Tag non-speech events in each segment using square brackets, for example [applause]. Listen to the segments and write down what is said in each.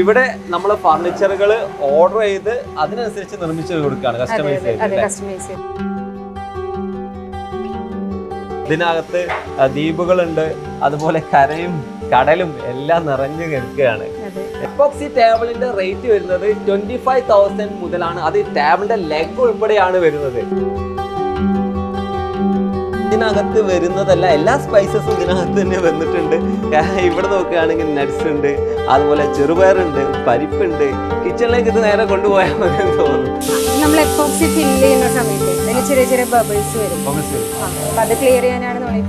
ഇവിടെ നമ്മൾ ഫർണിച്ചറുകൾ ഓർഡർ ചെയ്ത് അതിനനുസരിച്ച് നിർമ്മിച്ചു കൊടുക്കുകയാണ് കസ്റ്റമൈസ് ചെയ്ത് ഇതിനകത്ത് ദ്വീപുകളുണ്ട് അതുപോലെ കരയും കടലും എല്ലാം നിറഞ്ഞു കിടക്കുകയാണ്. എപ്പോക്സി ടേബിളിന്റെ റേറ്റ് വരുന്നത് ട്വന്റി ഫൈവ് തൗസൻഡ് മുതലാണ്. അത് ടേബിളിന്റെ ലെഗ് ഉൾപ്പെടെയാണ് വരുന്നത്. ഇതിനകത്ത് വരുന്നതല്ല എല്ലാ സ്പൈസസും ഇതിനകത്ത് തന്നെ വന്നിട്ടുണ്ട്. ഇവിടെ നോക്കുകയാണെങ്കിൽ നട്സ് ഉണ്ട് അതുപോലെ ചെറുപയറുണ്ട് പരിപ്പുണ്ട്. കിച്ചണിലേക്ക് ഇത് നേരെ കൊണ്ടുപോയാൽ മതി എന്ന് തോന്നുന്നു. നമ്മൾ എപ്പോക്സി ഫില്ല് ചെയ്യുന്ന സമയത്ത് അതിൽ ചെറിയ ചെറിയ ബബിൾസ് വരും. അത് ക്ലിയർ ചെയ്യാനാണ് നമ്മൾ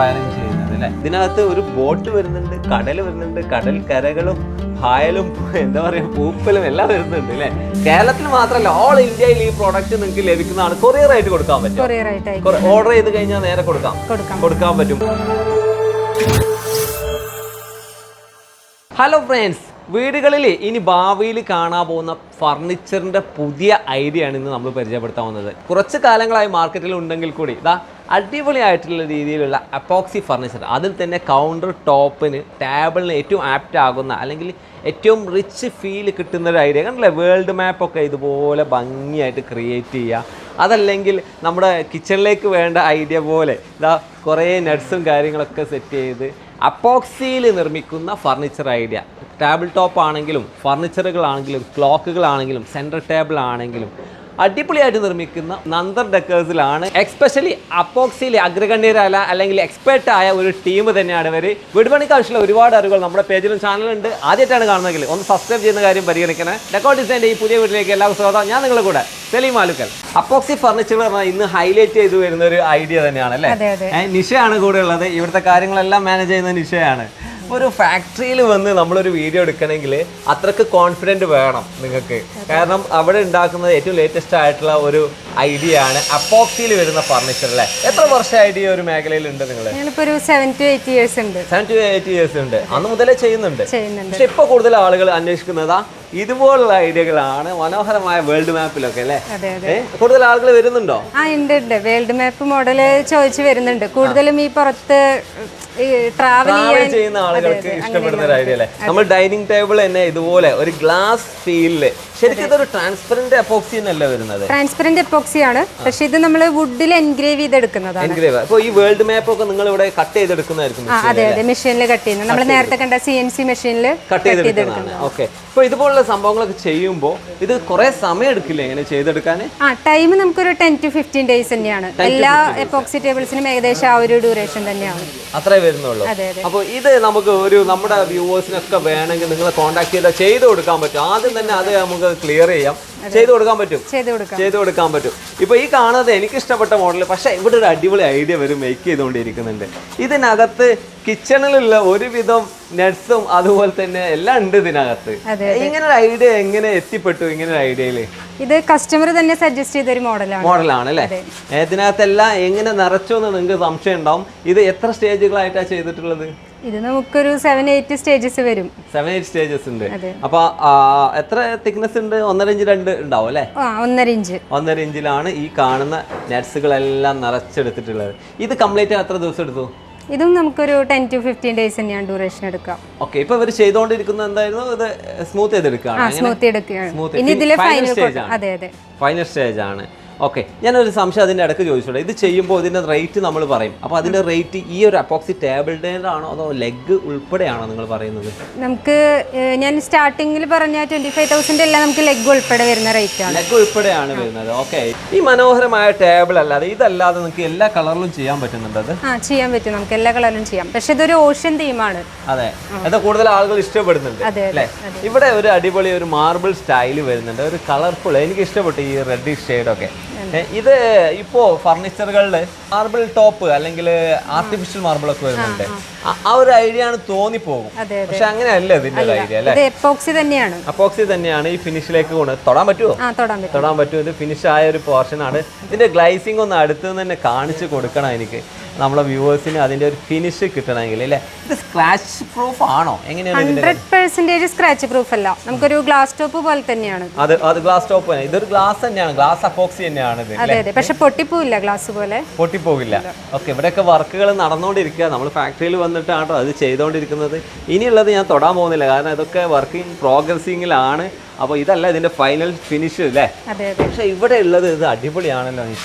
ഫയറിങ് ചെയ്യുന്നത് ഇതിനകത്ത് ഒരു ബോട്ട് വരുന്നുണ്ട് കടൽ വരുന്നുണ്ട് കടൽ കരകളും പായലും എന്താ പറയുക പൂപ്പലും എല്ലാം വരുന്നുണ്ട് അല്ലേ കേരളത്തിൽ മാത്രമല്ല ഓൾ ഇന്ത്യയിൽ ഈ പ്രോഡക്റ്റ് നിങ്ങൾക്ക് ലഭിക്കുന്നതാണ്. കൊറിയർ ആയിട്ട് കൊടുക്കാൻ പറ്റും. ഓർഡർ ചെയ്ത് കഴിഞ്ഞാൽ നേരെ കൊടുക്കാം. കൊടുക്കാം. കൊടുക്കാൻ പറ്റും. ഹലോ ഫ്രണ്ട്സ് വീടുകളിൽ ഇനി ഭാവിയിൽ കാണാൻ പോകുന്ന ഫർണിച്ചറിന്റെ പുതിയ ഐഡിയ ആണ് ഇന്ന് നമ്മൾ പരിചയപ്പെടുത്താൻ വന്നത് കുറച്ച് കാലങ്ങളായി മാർക്കറ്റിൽ ഉണ്ടെങ്കിൽ കൂടി ഇതാ അടിപൊളിയായിട്ടുള്ള രീതിയിലുള്ള അപ്പോക്സി ഫർണിച്ചർ അതിൽ തന്നെ കൗണ്ടർ ടോപ്പിന് ടേബിളിന് ഏറ്റവും ആപ്റ്റ് ആകുന്ന അല്ലെങ്കിൽ ഏറ്റവും റിച്ച് ഫീൽ കിട്ടുന്ന ഒരു ഐഡിയ കണ്ടില്ലേ വേൾഡ് മാപ്പൊക്കെ ഇതുപോലെ ഭംഗിയായിട്ട് ക്രിയേറ്റ് ചെയ്യുക. അതല്ലെങ്കിൽ നമ്മുടെ കിച്ചണിലേക്ക് വേണ്ട ഐഡിയ പോലെ ഇതാ കുറേ നട്ട്സും കാര്യങ്ങളൊക്കെ സെറ്റ് ചെയ്ത് അപ്പോക്സിയിൽ നിർമ്മിക്കുന്ന ഫർണിച്ചർ ഐഡിയ ടേബിൾ ടോപ്പ് ആണെങ്കിലും ഫർണിച്ചറുകളാണെങ്കിലും ക്ലോക്കുകളാണെങ്കിലും സെന്റർ ടേബിൾ ആണെങ്കിലും അടിപൊളിയായിട്ട് നിർമ്മിക്കുന്ന നന്ദർ ഡെക്കേഴ്സിലാണ്. എക്സ്പെഷ്യലി അപ്പോക്സിയിലെ അഗ്രഗണ്യരല്ല അല്ലെങ്കിൽ എക്സ്പേർട്ട് ആയ ഒരു ടീം തന്നെയാണ് ഇവർ വീടുപണിക്ക് ആവശ്യമുള്ള ഒരുപാട് അറിവുകൾ നമ്മുടെ പേജിലും ചാനലുണ്ട് ആദ്യമായിട്ടാണ് കാണുന്നതെങ്കിൽ ഒന്ന് സബ്സ്ക്രൈബ് ചെയ്യുന്ന കാര്യം പരിഗണിക്കണേ. ഡെക്കോ ഡിസൈന്റെ ഈ പുതിയ വീട്ടിലേക്ക് എല്ലാവർക്കും സ്വാഗതം. ഞാൻ നിങ്ങളുടെ കൂടെ സെലീം ആലുക്കൽ അപ്പോക്സി ഫർണിച്ചർ പറഞ്ഞാൽ ഇന്ന് ഹൈലൈറ്റ് ചെയ്തു വരുന്ന ഒരു ഐഡിയ തന്നെയാണ് അല്ലേ? നിഷയാണ് കൂടെ ഉള്ളത്. ഇവിടുത്തെ കാര്യങ്ങളെല്ലാം മാനേജ് ചെയ്യുന്ന നിഷയാണ്. ഒരു ഫാക്ടറിയിൽ വന്ന് നമ്മളൊരു വീഡിയോ എടുക്കണമെങ്കിൽ അത്രയ്ക്ക് കോൺഫിഡന്റ് വേണം നിങ്ങൾക്ക്. കാരണം അവിടെ ഉണ്ടാക്കുന്നത് ഏറ്റവും ലേറ്റസ്റ്റ് ആയിട്ടുള്ള ഒരു ഐഡിയ ആണ് അപ്പോക്സിയിൽ വരുന്ന ഫർണിച്ചർ അല്ലേ? എത്ര വർഷമായിട്ട് ഈ ഒരു മേഖലയിൽ ഉണ്ട് നിങ്ങൾ ഒരു സെവൻ ടു എയ്റ്റ് ഇയേഴ്സ് ഉണ്ട്. സെവൻ ടു എയ്റ്റ് ഇയേഴ്സ് ഉണ്ട്. അന്ന് മുതലേ ചെയ്യുന്നുണ്ട്. പക്ഷെ ഇപ്പൊ കൂടുതൽ ആളുകൾ അന്വേഷിക്കുന്നതാ ഇതുപോലുള്ള ഐഡിയകളാണ് മനോഹരമായ വേൾഡ് മാപ്പിലൊക്കെ അല്ലേ? കൂടുതൽ ആളുകൾ വരുന്നുണ്ടോ? ആ ഉണ്ട് ഉണ്ട്. വേൾഡ് മാപ്പ് മോഡൽ ചോദിച്ചു വരുന്നുണ്ട്. കൂടുതലും ഈ പുറത്ത് ട്രാവൽ ചെയ്യുന്ന ആളുകൾക്ക് ഇഷ്ടപ്പെടുന്ന ഒരു ഐഡിയ അല്ലേ? നമ്മൾ ഡൈനിങ് ടേബിൾ തന്നെ ഇതുപോലെ ഒരു ഗ്ലാസ് ഫീലിൽ ശരിക്കും ഇതൊരു ട്രാൻസ്പെറന്റ് എപ്പോക്സി എന്നല്ല വരുന്നത്? ട്രാൻസ്പെറന്റ് എപ്പോക്സി ആണ്. പക്ഷെ ഇത് നമ്മൾ വുഡിൽ എൻഗ്രേവ് ചെയ്തെടുക്കുന്നതാണ്. എൻഗ്രേവ് അപ്പോൾ ഈ വേൾഡ് മാപ്പ് ഒക്കെ നിങ്ങൾ ഇവിടെ കട്ട് ചെയ്തെടുക്കുന്നതായിരിക്കും എടുക്കുന്നതായിരിക്കും അതെ അതെ മെഷീനിൽ കട്ട് ചെയ്യുന്നത്. നമ്മൾ നേരത്തെ കണ്ട സി എൻ സി മെഷീനിൽ കട്ട് ചെയ്തെടുക്കുന്നതാണ്. ഓക്കെ ഇപ്പോൾ ഇതുപോലുള്ള സംഭവങ്ങളൊക്കെ ചെയ്യുമ്പോൾ ഇത് കുറെ സമയം എടുക്കില്ലേ ഇങ്ങനെ ചെയ്തെടുക്കാൻ ആ ടൈം നമുക്കൊരു ടെൻ ടു ഫിഫ്റ്റീൻ ഡേയ്സ് തന്നെയാണ്. എല്ലാ എപ്പോക്സി ടേബിൾസിനും ഏകദേശം ആ ഒരു ഡ്യൂറേഷൻ തന്നെയാണ്. അത്രേ വരുന്നുള്ളൂ. അപ്പോൾ ഇത് നമുക്ക് ഒരു നമ്മുടെ വ്യൂവേഴ്സിനൊക്കെ വേണമെങ്കിൽ നിങ്ങളെ കോൺടാക്ട് ചെയ്താൽ ചെയ്ത് കൊടുക്കാൻ പറ്റും. ആദ്യം തന്നെ അത് നമുക്ക് ക്ലിയർ ചെയ്യാം. ചെയ്ത് കൊടുക്കാൻ പറ്റും. ചെയ്ത് കൊടുക്കാം. ചെയ്ത് കൊടുക്കാൻ പറ്റും. ഇപ്പൊ ഈ കാണുന്നത് എനിക്ക് ഇഷ്ടപ്പെട്ട മോഡൽ പക്ഷെ ഇവിടെ ഒരു അടിപൊളി ഐഡിയ വരും മേക്ക് ചെയ്തുകൊണ്ടിരിക്കുന്നുണ്ട്. ഇതിനകത്ത് കിച്ചണിലുള്ള ഒരുവിധം നട്സും അതുപോലെ തന്നെ എല്ലാം ഉണ്ട് ഇതിനകത്ത്. ഇങ്ങനെ ഒരു ഐഡിയ എങ്ങനെ എത്തിപ്പെട്ടു ഇങ്ങനെ ഒരു ഐഡിയയിൽ ഇത് കസ്റ്റമർ തന്നെ സജസ്റ്റ് ചെയ്ത ഒരു മോഡലാണ്. മോഡലാണ് അല്ലേ? ഇതിനകത്തെല്ലാം എങ്ങനെ നിറച്ചു എന്ന് നിങ്ങൾക്ക് സംശയം ഉണ്ടാവും ഇത് എത്ര സ്റ്റേജുകളായിട്ടാണ് ചെയ്തിട്ടുള്ളത്? ഇത് നമുക്കൊരു സെവൻ എയ്റ്റ് സ്റ്റേജസ് വരും. സെവൻ എയ്റ്റ് സ്റ്റേജസ് ഉണ്ട്. അപ്പൊ എത്ര തിക്നെസ് ഉണ്ട്? ഒന്നര ഇഞ്ച് രണ്ട് ഉണ്ടാവും അല്ലേ? ഒന്നര ഇഞ്ച്. ഒന്നര ഇഞ്ചിലാണ് ഈ കാണുന്ന നെറ്റ്സുകളെല്ലാം നിറച്ചെടുത്തിട്ടുള്ളത്. ഇത് കംപ്ലീറ്റ് എത്ര ദിവസം എടുത്തു? ഇതും നമുക്കൊരു ടെൻ ടു ഫിഫ്റ്റീൻ ഡേയ്സ് തന്നെയാണ് ഡ്യൂറേഷൻ എടുക്കാം ഓക്കെ ഇപ്പൊ ഇവർ ചെയ്തുകൊണ്ടിരിക്കുന്നത് എന്തായിരുന്നു? ഇത് സ്മൂത്ത് ചെയ്തെടുക്കുകയാണ്. സ്മൂത്ത് എടുക്കുകയാണ് ഇനി ഇതിലെ ഫൈനൽ സ്റ്റേജ് ആണ്. അതെ അതെ. ഫൈനൽ സ്റ്റേജ് ആണ്. ഓക്കെ ഞാനൊരു സംശയം അതിന്റെ ഇടയ്ക്ക് ചോദിച്ചോട്ടെ. ഇത് ചെയ്യുമ്പോൾ ഇതിന്റെ റേറ്റ് നമ്മൾ പറയും. അപ്പോൾ അതിന്റെ റേറ്റ് ഈ ഒരു അപ്പോക്സി ടേബിൾ ആണോ അതോ ലെഗ് ഉൾപ്പെടെയാണോ നിങ്ങൾ പറയുന്നത്? നമുക്ക് ഞാൻ സ്റ്റാർട്ടിങ്ങിൽ പറഞ്ഞ ട്വന്റി ഫൈവ് തൗസൻഡ് അല്ല നമുക്ക് ലെഗ് ഉൾപ്പെടെ വരുന്ന റേറ്റ് ആണ്. ലെഗ് ഉൾപ്പെടെയാണ് വരുന്നത്. ഓക്കെ. ഈ മനോഹരമായ ടേബിൾ അല്ലാതെ ഇതല്ലാതെ നിങ്ങൾക്ക് എല്ലാ കളറിലും ചെയ്യാൻ പറ്റുന്നുണ്ട് ആ ചെയ്യാൻ പറ്റും. നമുക്ക് എല്ലാ കളറിലും ചെയ്യാം. പക്ഷെ ഇതൊരു ഓഷ്യൻ തീമാണ് അതെ. അത് കൂടുതൽ ആളുകൾ ഇഷ്ടപ്പെടുന്നുണ്ട്. അല്ലേ? ഇവിടെ ഒരു അടിപൊളി ഒരു മാർബിൾ സ്റ്റൈൽ വരുന്നുണ്ട്. ഒരു കളർഫുൾ എനിക്ക് ഇഷ്ടപ്പെട്ടു ഈ റെഡ് ഷെയ്ഡൊക്കെ ഇത് ഇപ്പോ ഫർണിച്ചറുകളിൽ മാർബിൾ ടോപ്പ് അല്ലെങ്കിൽ ആർട്ടിഫിഷ്യൽ മാർബിൾ ഒക്കെ വരുന്നുണ്ട്. ആ- ഒരു ഐഡിയ ആണ് തോന്നിപ്പോകും. പോകും പക്ഷെ അങ്ങനെയല്ല ഇതിന്റെ ഐഡിയ അല്ലേ? എപ്പോക്സി തന്നെയാണ്. അപ്പോക്സി തന്നെയാണ്. ഈ ഫിനിഷിലേക്ക് കൊണ്ട് തൊടാൻ പറ്റുമോ തൊടാൻ പറ്റുമോ ഇത് ഫിനിഷ് ആയ ഒരു പോർഷൻ ആണ്. ഇതിന്റെ ഗ്ലൈസിംഗ് ഒന്ന് അടുത്ത് തന്നെ കാണിച്ചു കൊടുക്കണം എനിക്ക്. നമ്മളെ വ്യൂവേഴ്സിന് അതിന്റെ ഒരു ഫിനിഷ് കിട്ടണമെങ്കിൽ അല്ലേ? ഇത് സ്ക്രാച്ച് പ്രൂഫ് ആണോ? എങ്ങനെയാണ് സ്ക്രാച്ച് പ്രൂഫ് അല്ല. നമുക്കൊരു ഗ്ലാസ് ടോപ്പ് പോലെ തന്നെയാണ് അത് അത് ഗ്ലാസ് ടോപ്പ് തന്നെ ഇതൊരു ഗ്ലാസ് തന്നെയാണ്. ഗ്ലാസ് അപ്പോക്സി തന്നെയാണ് ഇത് അതെ അതെ. പക്ഷെ പൊട്ടിപ്പോവില്ല ഗ്ലാസ് പോലെ. പൊട്ടിപ്പോകില്ല ഓക്കെ ഇവിടെയൊക്കെ വർക്കുകൾ നടന്നുകൊണ്ടിരിക്കുക. നമ്മൾ ഫാക്ടറിയിൽ വന്നിട്ടാണോ അത് ചെയ്തുകൊണ്ടിരിക്കുന്നത്? ഇനിയുള്ളത് ഞാൻ തൊടാൻ പോകുന്നില്ല. കാരണം ഇതൊക്കെ വർക്കിംഗ് പ്രോഗ്രസിങ്ങിലാണ് അപ്പോൾ ഇതല്ല ഇതിന്റെ ഫൈനൽ ഫിനിഷ് അല്ലേ? പക്ഷെ ഇവിടെ ഉള്ളത് ഇത് അടിപൊളിയാണല്ലോ നിഷ.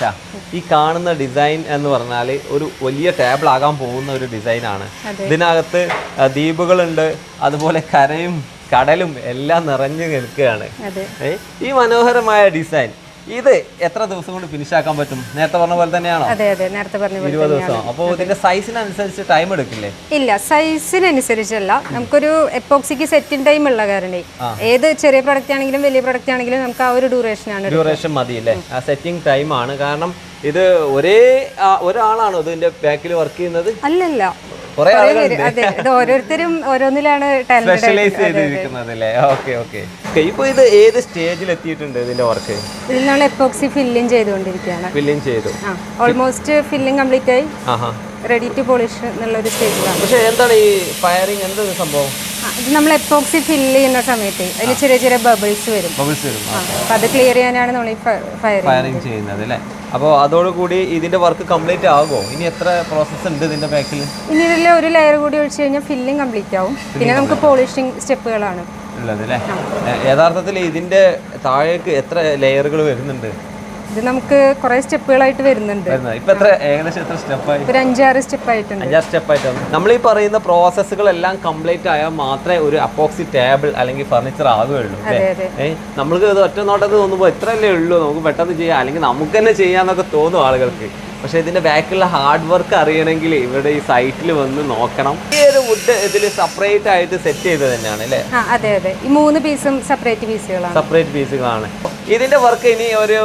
ഈ കാണുന്ന ഡിസൈൻ എന്ന് പറഞ്ഞാൽ ഒരു വലിയ ടേബിൾ ആകാൻ പോകുന്ന ഒരു ഡിസൈനാണ് ഇതിനകത്ത് ദ്വീപുകളുണ്ട് അതുപോലെ കരയും കടലും എല്ലാം നിറഞ്ഞു നിൽക്കുകയാണ്. ഈ മനോഹരമായ ഡിസൈൻ ഇത് എത്ര ദിവസം കൊണ്ട് ഫിനിഷ് ആക്കാൻ പറ്റും? നേരത്തെ പറഞ്ഞ പോലെ തന്നെയാണോ? അതെ അതെ. നേരത്തെ പറഞ്ഞ പോലെ ഇരുപത് ദിവസം. അപ്പോൾ ഇതിന്റെ സൈസിനനുസരിച്ച് ടൈം എടുക്കില്ലേ? ഇല്ല സൈസിനനുസരിച്ചല്ല നമുക്കൊരു എപ്പോക്സിക്ക് സെറ്റിംഗ് ടൈം ഉള്ള കാരണം. ഏത് ചെറിയ പ്രൊഡക്റ്റ് ആണെങ്കിലും വലിയ പ്രൊഡക്റ്റ് ആണെങ്കിലും നമുക്ക് ആ ഒരു ഡ്യൂറേഷൻ ആണ് ഡ്യൂറേഷൻ മതി അല്ലേ? ആ സെറ്റിംഗ് ടൈം ആണ്. കാരണം ഇത് ഒരേ ഒരാളാണോ ഇതിന്റെ ബാക്കിൽ വർക്ക് ചെയ്യുന്നത്? അല്ലല്ല. കുറെ അതെ ഓരോരുത്തരും ഓരോന്നിലാണ് സ്പെഷ്യലൈസ് ചെയ്തിരിക്കുന്നത് അല്ലേ? ഓക്കെ ഓക്കെ ഇപ്പൊ ഇത് ഏത് സ്റ്റേജിൽ എത്തിയിട്ടുണ്ട് ഇതിന്റെ വർക്ക് ഇതിൽ നമ്മൾ എപ്പോക്സി ഫില്ലിംഗ് ചെയ്തുകൊണ്ടിരിക്കുകയാണ് ഫില്ലിംഗ് ചെയ്തു ഓൾമോസ്റ്റ് ഫില്ലിംഗ് കംപ്ലീറ്റ് ആയി. റെഡി ടു പോളിഷ് എന്നുള്ള ഒരു സ്റ്റേജിലാണ് പക്ഷേ എന്താണ് ഈ ഫയറിംഗ് എന്ത് സംഭവം? ഇത് നമ്മൾ എപ്പോക്സി ഫിൽ ചെയ്യുന്ന സമയത്ത് അതിൽ ചെറിയ ചെറിയ ബബിൾസ് വരും. ബബിൾസ് വരും. അപ്പൊ അത് ക്ലിയർ ചെയ്യാനാണ് നമ്മൾ ഈ ഫയറിങ് ചെയ്യുന്നത് അല്ലേ? അപ്പോൾ അതോടുകൂടി ഇതിന്റെ വർക്ക് കംപ്ലീറ്റ് ആകുമോ ഇനി എത്ര പ്രോസസ്സ് ഉണ്ട് ഇതിന്റെ ബാക്കിൽ ഇനി ഇതിൽ ഒരു ലെയർ കൂടി ഒഴിച്ച് കഴിഞ്ഞാൽ ഫില്ലിംഗ് കംപ്ലീറ്റ് ആവും. പിന്നെ നമുക്ക് പോളിഷിംഗ് സ്റ്റെപ്പുകളാണ് ഉള്ളത് അല്ലേ? യഥാർത്ഥത്തിൽ ഇതിന്റെ താഴേക്ക് എത്ര ലെയറുകൾ വരുന്നുണ്ട്? ഇത് നമുക്ക് കുറെ സ്റ്റെപ്പുകളായിട്ട് വരുന്നുണ്ട്. ഇപ്പൊ എത്ര ഏകദേശം എത്ര സ്റ്റെപ്പായി? ഒരു അഞ്ചാറ് സ്റ്റെപ്പ് ആയിട്ടുണ്ട് അഞ്ചാറ് ആയിട്ടുണ്ട്. നമ്മൾ ഈ പറയുന്ന പ്രോസസ്സുകളെല്ലാം കംപ്ലീറ്റ് ആയാൽ മാത്രമേ ഒരു അപ്പോക്സി ടേബിൾ അല്ലെങ്കിൽ ഫർണിച്ചർ ആവുകയുള്ളൂ നമ്മൾക്ക് ഇത് ഒറ്റ നോട്ടത്തിൽ തോന്നുമ്പോൾ ഇത്രയല്ലേ ഉള്ളൂ നമുക്ക് പെട്ടെന്ന് ചെയ്യാം. അല്ലെങ്കിൽ നമുക്ക് തന്നെ ചെയ്യാന്നൊക്കെ തോന്നും ആളുകൾക്ക്. പക്ഷെ ഇതിന്റെ ബാക്കിലുള്ള ഹാർഡ് വർക്ക് അറിയണമെങ്കിൽ ഇവിടെ ഈ സൈറ്റിൽ വന്ന് നോക്കണം. ഈ ഒരു വുഡ് ഇതിൽ സെപ്പറേറ്റ് ആയിട്ട് സെറ്റ് ചെയ്തത് തന്നെയാണ് അല്ലേ? അതെ അതെ. ഈ മൂന്ന് പീസും സെപ്പറേറ്റ് പീസുകളാണ് സെപ്പറേറ്റ് പീസുകളാണ് ഇതിന്റെ വർക്ക് ഇനി ഒരു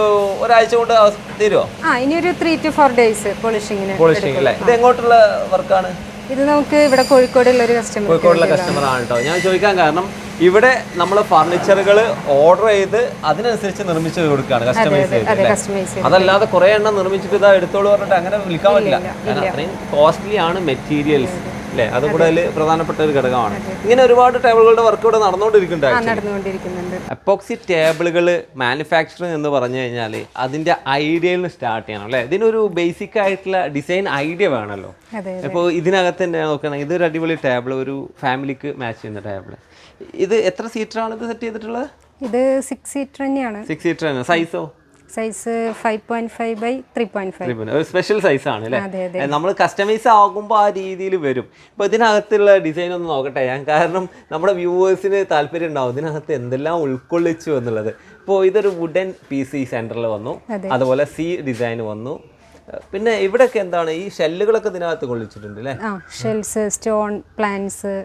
ഒരാഴ്ച കൊണ്ട് തീരുമോ ആ ഇനി ഒരു ത്രീ ടു ഫോർ ഡേയ്സ് പോളിഷിങ്ങിന് പോളിഷിംഗ് അല്ലേ? ഇത് എങ്ങോട്ടുള്ള വർക്കാണ് ഇത് നമുക്ക് ഇവിടെ കോഴിക്കോടുള്ള ഒരു കസ്റ്റമർ കോഴിക്കോടുള്ള കസ്റ്റമർ ആണ് കേട്ടോ ഞാൻ ചോദിക്കാൻ കാരണം ഇവിടെ നമ്മൾ ഫർണിച്ചറുകൾ ഓർഡർ ചെയ്ത് അതിനനുസരിച്ച് നിർമ്മിച്ച് കൊടുക്കുകയാണ് കസ്റ്റമൈസ് ചെയ്ത് അതല്ലാതെ കുറെ എണ്ണം നിർമ്മിച്ചിട്ട് ഇതാ എടുത്തോളൂ പറഞ്ഞിട്ട് അങ്ങനെ വിളിക്കാൻ പറ്റില്ല. കാരണം അത്രയും കോസ്റ്റ്ലി ആണ് മെറ്റീരിയൽസ് അല്ലേ? അത് കൂടെ അതിൽ പ്രധാനപ്പെട്ട ഒരു ഘടകമാണ്. ഇങ്ങനെ ഒരുപാട് ടേബിളുകളുടെ വർക്ക് ഇവിടെ നടന്നുകൊണ്ടിരിക്കുന്നുണ്ട് അപ്പോക്സി ടേബിളുകൾ മാനുഫാക്ചറിങ് എന്ന് പറഞ്ഞു കഴിഞ്ഞാൽ അതിന്റെ ഐഡിയയിൽ നിന്ന് സ്റ്റാർട്ട് ചെയ്യണം അല്ലേ? ഇതിനൊരു ബേസിക് ആയിട്ടുള്ള ഡിസൈൻ ഐഡിയ വേണമല്ലോ. ഇപ്പോൾ ഇതിനകത്ത് തന്നെ നോക്കുകയാണെങ്കിൽ ഇതൊരു അടിപൊളി ടേബിൾ ഒരു ഫാമിലിക്ക് മാച്ച് ചെയ്യുന്ന ടേബിൾ ഇത് എത്ര സീറ്ററാണ് ഇത് സെറ്റ് ചെയ്തിട്ടുള്ളത്? ഇത് സിക്സ് സീറ്റർ തന്നെയാണ്. സിക്സ് സീറ്റർ ആണ്. സൈസോ size five point five by three point five ഒരു സ്പെഷ്യൽ സൈസ് ആണ് അല്ലേ? നമ്മൾ കസ്റ്റമൈസ് ആകുമ്പോൾ ആ രീതിയിൽ വരും. ഇപ്പോൾ ഇതിനകത്തുള്ള ഡിസൈൻ ഒന്ന് നോക്കട്ടെ ഞാൻ. കാരണം നമ്മുടെ വ്യൂവേഴ്സിന് താല്പര്യം ഉണ്ടാവും. ഇതിനകത്ത് എന്തെല്ലാം ഉൾക്കൊള്ളിച്ചു എന്നുള്ളത്. ഇപ്പോൾ ഇതൊരു വുഡൻ പീസ് ഈ സെന്ററിൽ വന്നു. അതുപോലെ സി ഡിസൈൻ വന്നു. പിന്നെ ഇവിടെയൊക്കെ എന്താണ്? ഈ ഷെല്ലുകളൊക്കെ ഇതിനകത്ത് കൊള്ളിച്ചിട്ടുണ്ട് അല്ലേ? ഷെൽസ് സ്റ്റോൺ പ്ലാന്റ്സ്